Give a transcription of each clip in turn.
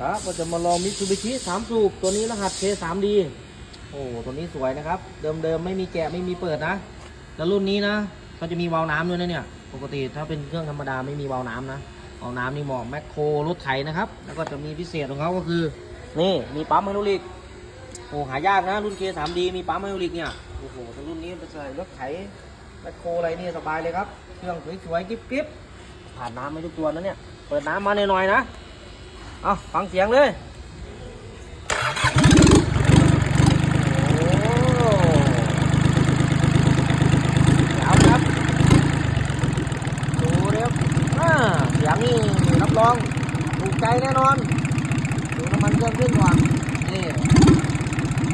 ครับก็จะมาลองมิตซูบิชิสามสูบตัวนี้รหัส K3D โอ้ตัวนี้สวยนะครับ เดิมๆไม่มีแกะไม่มีเปิดนะ แล้วรุ่นนี้นะก็จะมีวาล์วน้ำด้วยนะเนี่ย ปกติถ้าเป็นเครื่องธรรมดาไม่มีวาล์วน้ำนะวาล์วน้ำนี่เหมาะแมคโครรถไถนะครับ แล้วก็จะมีพิเศษของเขาก็คือ นี่มีปั๊มไฮดรอลิกโอ้หายากนะรุ่น K3D มีปั๊มไฮดรอลิกเนี่ยโอ้โหถ้ารุ่นนี้ไปใส่รถไถแมคโครอะไรนี่สบายเลยครับเครื่องสวยๆกิ๊บๆผ่านน้ำไม่ทุกตัวนะเนี่ยเปิดน้ำมาหน่อยๆนะ เอาฟังเสียงเลยางนี่รับรองถูกใจแน่นอนดูน้ำมันเครื่องขึ้นก่อนนี่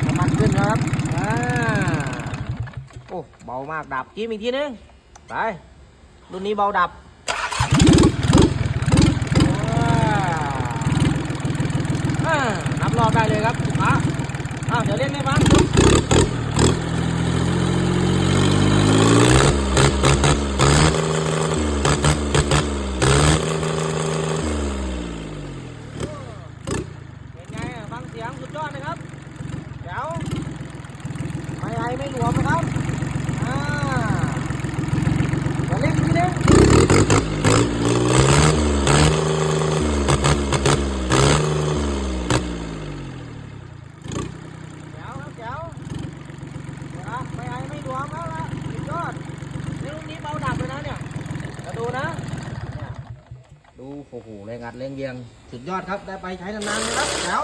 น้ำมันขึ้นครับอ่าโอ้เบามากดับจิ้มอีกทีนึงไปรุ่นนี้เบาดับ อ่า นับรอบได้เลยครับลูกค้าอ้าวเดี๋ยวเล่นให้ฟังเป็นไงอะฟังเสียงสุดยอดนะครับเดี๋ยวไม่ไรไม่หลวมนะครับ อ่าเดี๋ยวเล่นทีนึง แจ๋วครับแจ๋วนะครับไม่ไอไม่หลวมแล้วละสุดยอดนี่ลูกนี้เบาดับเลยนะเนี่ยจะ ดูนะ ดูโอ้โหแรงอัดแรงเยียง สุดยอดครับ ได้ไปใช้นานๆนะครับแถว